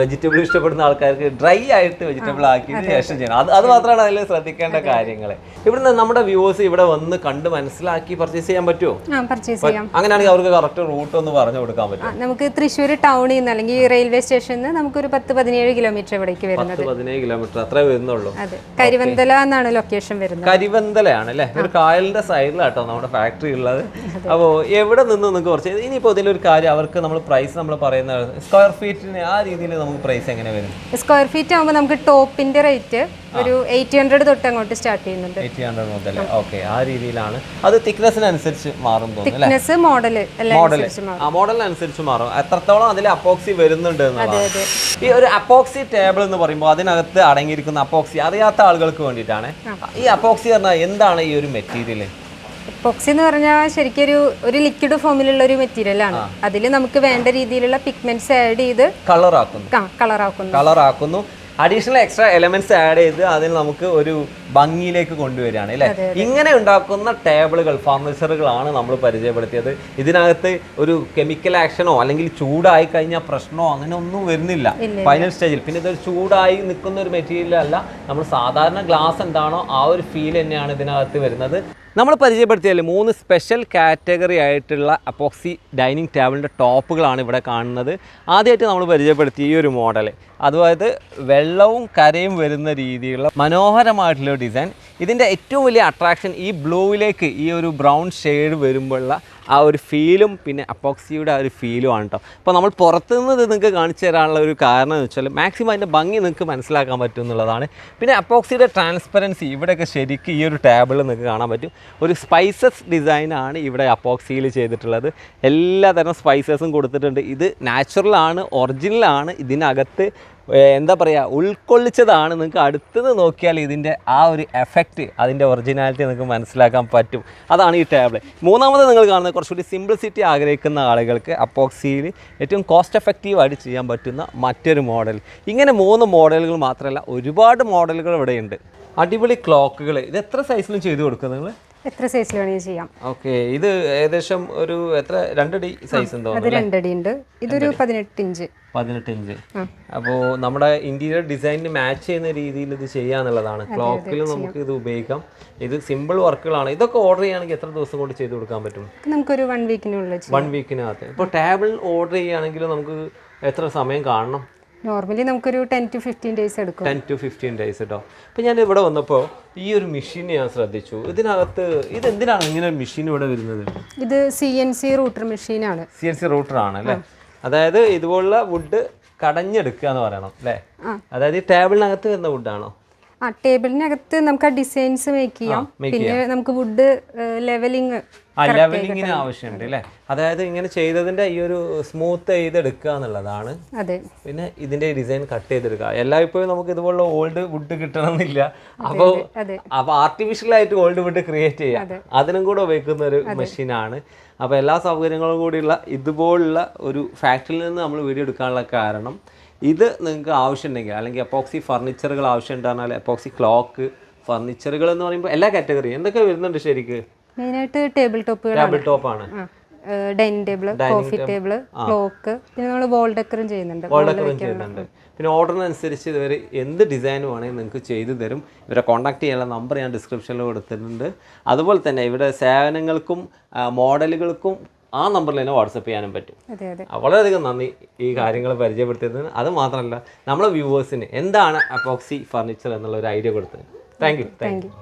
വെജിറ്റബിൾ ഇഷ്ടപ്പെടുന്ന ആൾക്കാർക്ക് ഡ്രൈ ആയിട്ട് വെജിറ്റബിൾ ആക്കി ശേഷം ചെയ്യണം. അത് അത് മാത്രമാണ് അതിൽ ശ്രദ്ധിക്കേണ്ട കാര്യങ്ങൾ ഇവിടുന്ന് നമ്മുടെ വ്യൂവേഴ്സ് ഇവിടെ വന്ന് കണ്ട് മനസ്സിലാക്കി പർച്ചേസ് ചെയ്യാൻ പറ്റുമോ അങ്ങനെയാണെങ്കിൽ അവർക്ക് കറക്റ്റ് റൂട്ട് ഒന്ന് പറഞ്ഞു കൊടുക്കാൻ പറ്റും നമുക്ക് തൃശ്ശൂർ ടൗണിൽ നിന്ന് അല്ലെങ്കിൽ റെയിൽവേ സ്റ്റേഷനിൽ നിന്ന് നമുക്കൊരു പത്ത് പതിനേഴ് കിലോമീറ്റർ ഇവിടേക്ക് വരുന്നത്. പതിനേഴ് കിലോമീറ്റർ അത്രേ വരുന്നുള്ളൂ. അതെ. കരിവന്തല എന്നാണ് ലൊക്കേഷൻ വരുന്നത്. കരിവന്തലയാണ് അല്ലേ? ഒരു കായലിന്റെ സൈഡിലാട്ടോ നമ്മുടെ ഫാക്ടറി ഉള്ളത്. അപ്പോൾ എവിടെ നിന്ന് നിങ്ങൾക്ക് കുറച്ച് ഇനിയിപ്പോൾ ഒരു കാര്യം അവർക്ക് നമ്മൾ പ്രൈസ് നമ്മൾ പറയുന്ന സ്ക്വയർ ഫീറ്റിന് ആ രീതിയിൽ നമുക്ക് പ്രൈസ് എങ്ങനെ വരും? സ്ക്വയർ ഫീറ്റ് ആകുമ്പോൾ നമുക്ക് ടോപ്പിന്റെ റേറ്റ് ഒരു എയ്റ്റ് ഹൺഡ്രഡ് തൊട്ട് അങ്ങോട്ട് സ്റ്റാർട്ട് ചെയ്യുന്നുണ്ട്. എയ്റ്റ് ഹൺഡ്രഡ് മുതൽ ഓക്കെ ആ രീതിയിലാണ്. അത് തിക്നെസ്സിനനുസരിച്ച് മാറും തിക്നെസ് മോഡൽ മോഡൽ ആ മോഡലിനനുസരിച്ച് മാറും. എത്രത്തോളം അതിൽ അപ്പോക്സി വരുന്നുണ്ട് ഈ ഒരു അപ്പോക്സി ടേബിൾ എന്ന് പറയുമ്പോൾ അതിനകത്ത് അടങ്ങിയിരിക്കുന്ന അപ്പോക്സി അറിയാത്ത ആളുകൾക്ക് വേണ്ടിയിട്ടാണ്. ഈ അപ്പോക്സി പറഞ്ഞാൽ എന്താണ് ഈ ഒരു മെറ്റീരിയൽ എപ്പോക്സി എന്ന് പറഞ്ഞാൽ ശരിക്കും ഒരു ഒരു ലിക്വിഡ് ഫോമിലുള്ള ഒരു മെറ്റീരിയൽ ആണ്. അതിൽ നമുക്ക് വേണ്ട രീതിയിലുള്ള പിഗ്മെന്റ്സ് ആഡ് ചെയ്ത് കളറാക്കുന്നു കളറാക്കുന്നു കളറാക്കുന്നു അഡീഷണൽ എക്സ്ട്രാ എലമെന്റ്സ് ആഡ് ചെയ്ത് അതിൽ നമുക്ക് ഒരു ഭംഗിയിലേക്ക് കൊണ്ടുവരികയാണ് അല്ലേ? ഇങ്ങനെ ഉണ്ടാക്കുന്ന ടേബിളുകൾ ഫർണിച്ചറുകളാണ് നമ്മൾ പരിചയപ്പെടുത്തിയത്. ഇതിനകത്ത് ഒരു കെമിക്കൽ ആക്ഷനോ അല്ലെങ്കിൽ ചൂടായി കഴിഞ്ഞാൽ പ്രശ്നമോ അങ്ങനെ ഒന്നും വരുന്നില്ല. ഫൈനൽ സ്റ്റേജിൽ പിന്നെ ഇതൊരു ചൂടായി നിൽക്കുന്ന ഒരു മെറ്റീരിയൽ അല്ല. നമ്മൾ സാധാരണ ഗ്ലാസ് എന്താണോ ആ ഒരു ഫീൽ തന്നെയാണ് ഇതിനകത്ത് വരുന്നത്. നമ്മൾ പരിചയപ്പെടുത്തിയാൽ മൂന്ന് സ്പെഷ്യൽ കാറ്റഗറി ആയിട്ടുള്ള അപ്പോക്സി ഡൈനിങ് ടേബിളിന്റെ ടോപ്പുകളാണ് ഇവിടെ കാണുന്നത്. ആദ്യമായിട്ട് നമ്മൾ പരിചയപ്പെടുത്തിയ ഈ ഒരു മോഡൽ അതുപോലെ വെള്ളവും കരയും വരുന്ന രീതിയിലുള്ള മനോഹരമായിട്ടുള്ള ഡിസൈൻ ഇതിന്റെ ഏറ്റവും വലിയ അട്രാക്ഷൻ ഈ ബ്ലൂവിലേക്ക് ഈ ഒരു ബ്രൗൺ ഷെയ്ഡ് വരുമ്പോഴുള്ള ആ ഒരു ഫീലും പിന്നെ അപ്പോക്സിയുടെ ആ ഒരു ഫീലും ആണ് കേട്ടോ അപ്പോൾ നമ്മൾ പുറത്തുനിന്ന് ഇത് നിങ്ങൾക്ക് കാണിച്ചു തരാനുള്ള ഒരു കാരണം എന്ന് വെച്ചാൽ മാക്സിമം അതിന്റെ ഭംഗി നിങ്ങൾക്ക് മനസ്സിലാക്കാൻ പറ്റും എന്നുള്ളതാണ്. പിന്നെ അപ്പോക്സിയുടെ ട്രാൻസ്പെറൻസി ഇവിടെയൊക്കെ ശരിക്കും ഈ ഒരു ടേബിളിൽ നിങ്ങൾക്ക് കാണാൻ പറ്റും. ഒരു സ്പൈസസ് ഡിസൈനാണ് ഇവിടെ അപ്പോക്സിയിൽ ചെയ്തിട്ടുള്ളത്. എല്ലാ എല്ലാതരം സ്പൈസസും കൊടുത്തിട്ടുണ്ട്. ഇത് നാച്ചുറലാണ് ഒറിജിനലാണ് ഇതിനകത്ത് എന്താ പറയുക ഉൾക്കൊള്ളിച്ചതാണ് നിങ്ങൾക്ക് അടുത്തുനിന്ന് നോക്കിയാൽ ഇതിന്റെ ആ ഒരു എഫക്റ്റ് അതിന്റെ ഒറിജിനാലിറ്റി നിങ്ങൾക്ക് മനസ്സിലാക്കാൻ പറ്റും. അതാണ് ഈ ടേബിൾ മൂന്നാമത് നിങ്ങൾ കാണുന്നത് കുറച്ചുകൂടി സിംപ്ലിസിറ്റി ആഗ്രഹിക്കുന്ന ആളുകൾക്ക് അപ്പോക്സിയിൽ ഏറ്റവും കോസ്റ്റ് എഫക്റ്റീവായിട്ട് ചെയ്യാൻ പറ്റുന്ന മറ്റൊരു മോഡൽ ഇങ്ങനെ മൂന്ന് മോഡലുകൾ മാത്രമല്ല ഒരുപാട് മോഡലുകൾ ഇവിടെയുണ്ട് അടിപൊളി ക്ലോക്കുകൾ ഇത് എത്ര സൈസിലും ചെയ്തു കൊടുക്കും നിങ്ങൾ? എത്ര സൈസിൽ വേണമെങ്കിൽ ചെയ്യാം. ഓക്കെ ഇത് ഏകദേശം ഒരു എത്ര രണ്ടടി സൈസ് ഉണ്ടോ അത് രണ്ടടി ഉണ്ട് ഇതൊരു പതിനെട്ട് ഇഞ്ച്. പതിനെട്ട് ഇഞ്ച് അപ്പോൾ നമ്മുടെ ഇന്റീരിയർ ഡിസൈനിന് മാച്ച് ചെയ്യുന്ന രീതിയിൽ ഇത് ചെയ്യാന്നുള്ളതാണ്. ക്ലോക്കിൽ നമുക്ക് ഇത് ഉപയോഗിക്കാം. ഇത് സിമ്പിൾ വർക്കുകളാണ് ഇതൊക്കെ ഓർഡർ ചെയ്യുകയാണെങ്കിൽ എത്ര ദിവസം കൊണ്ട് ചെയ്ത് കൊടുക്കാൻ പറ്റും? നമുക്ക് നമുക്കൊരു വൺ വീക്കിനുള്ളിൽ വൺ വീക്കിനകത്ത് ഇപ്പോൾ ടേബിൾ ഓർഡർ ചെയ്യുകയാണെങ്കിൽ നമുക്ക് എത്ര സമയം കാണണം? നോർമലി നമുക്കൊരു ടെൻ ടു ഫിഫ്റ്റീൻ ഡേയ്സ് എടുക്കും. ടെൻ ടു ഫിഫ്റ്റീൻ ഡേയ്സ് കേട്ടോ അപ്പം ഞാൻ ഇവിടെ വന്നപ്പോൾ ഈ ഒരു മെഷീൻ ഞാൻ ശ്രദ്ധിച്ചു. ഇതിനകത്ത് ഇത് എന്തിനാണ് ഇങ്ങനെ മെഷീൻ ഇവിടെ വരുന്നത്? ഇത് സി എൻ സി റൂട്ടർ മെഷീനാണ് സി എൻ സി റൂട്ടർ ആണ് അല്ലേ? അതായത് ഇതുപോലുള്ള വുഡ് കടഞ്ഞെടുക്കുക എന്ന് പറയണം അല്ലേ? അതായത് ഈ ടേബിളിനകത്ത് വരുന്ന വുഡാണോ ആ ടേബിളിനകത്ത് നമുക്ക് ആ ഡിസൈൻസ് മേക്ക് ചെയ്യാം. പിന്നെ നമുക്ക് വുഡ് ലെവലിംഗ് ലെവലിങ്ങിന് ആവശ്യമുണ്ട് അല്ലേ? അതായത് ഇങ്ങനെ ചെയ്തതിന്റെ ഈ ഒരു സ്മൂത്ത് ചെയ്തെടുക്കുക എന്നുള്ളതാണ്. പിന്നെ ഇതിന്റെ ഡിസൈൻ കട്ട് ചെയ്തെടുക്കുക. എല്ലാ എല്ലായ്പ്പോഴും നമുക്ക് ഇതുപോലുള്ള ഓൾഡ് വുഡ് കിട്ടണമെന്നില്ല. അപ്പോൾ. അപ്പോൾ ആർട്ടിഫിഷ്യൽ ആയിട്ട് ഓൾഡ് വുഡ് ക്രിയേറ്റ് ചെയ്യാം അതിനും കൂടെ ഉപയോഗിക്കുന്ന ഒരു മെഷീനാണ് അപ്പോൾ എല്ലാ സൗകര്യങ്ങളും കൂടിയുള്ള ഇതുപോലുള്ള ഒരു ഫാക്ടറിയിൽ നിന്ന് നമ്മൾ വീഡിയോ എടുക്കാനുള്ള കാരണം ഇത് നിങ്ങൾക്ക് ആവശ്യമുണ്ടെങ്കിൽ അല്ലെങ്കിൽ എപ്പോക്സി ഫർണിച്ചറുകൾ ആവശ്യം പറഞ്ഞാൽ എപ്പോക്സി ക്ലോക്ക് ഫർണിച്ചറുകൾ എന്ന് പറയുമ്പോൾ എല്ലാ കാറ്റഗറിയും എന്തൊക്കെ വരുന്നുണ്ട് ശരിക്ക്? മെയിനായിട്ട് ടേബിൾ ടോപ്പുകൾ ടേബിൾ ടോപ്പാണ് dining table coffee table clock പിന്നെ നമ്മൾ വോൾ ഡെക്കറും ചെയ്യുന്നുണ്ട്. വോൾ ഡെക്കറും ചെയ്യുന്നുണ്ട്. പിന്നെ ഓർഡറിനനുസരിച്ച് ഇവർ എന്ത് ഡിസൈൻ വേണമെങ്കിൽ നിങ്ങൾക്ക് ചെയ്തു തരും. ഇവരെ കോൺടാക്ട് ചെയ്യാനുള്ള നമ്പർ ഞാൻ ഡിസ്ക്രിപ്ഷനിൽ കൊടുത്തിട്ടുണ്ട്. അതുപോലെ തന്നെ ഇവിടെ സേവനങ്ങൾക്കും മോഡലുകൾക്കും ആ നമ്പറിൽ തന്നെ വാട്സപ്പ് ചെയ്യാനും പറ്റും. വളരെയധികം നന്ദി ഈ കാര്യങ്ങൾ പരിചയപ്പെടുത്തിയതിന്. അത് മാത്രമല്ല നമ്മളെ വ്യൂവേഴ്സിന് എന്താണ് അപ്പോക്സി ഫർണിച്ചർ എന്നുള്ള ഒരു ഐഡിയ കൊടുത്തത് താങ്ക് യു താങ്ക് യു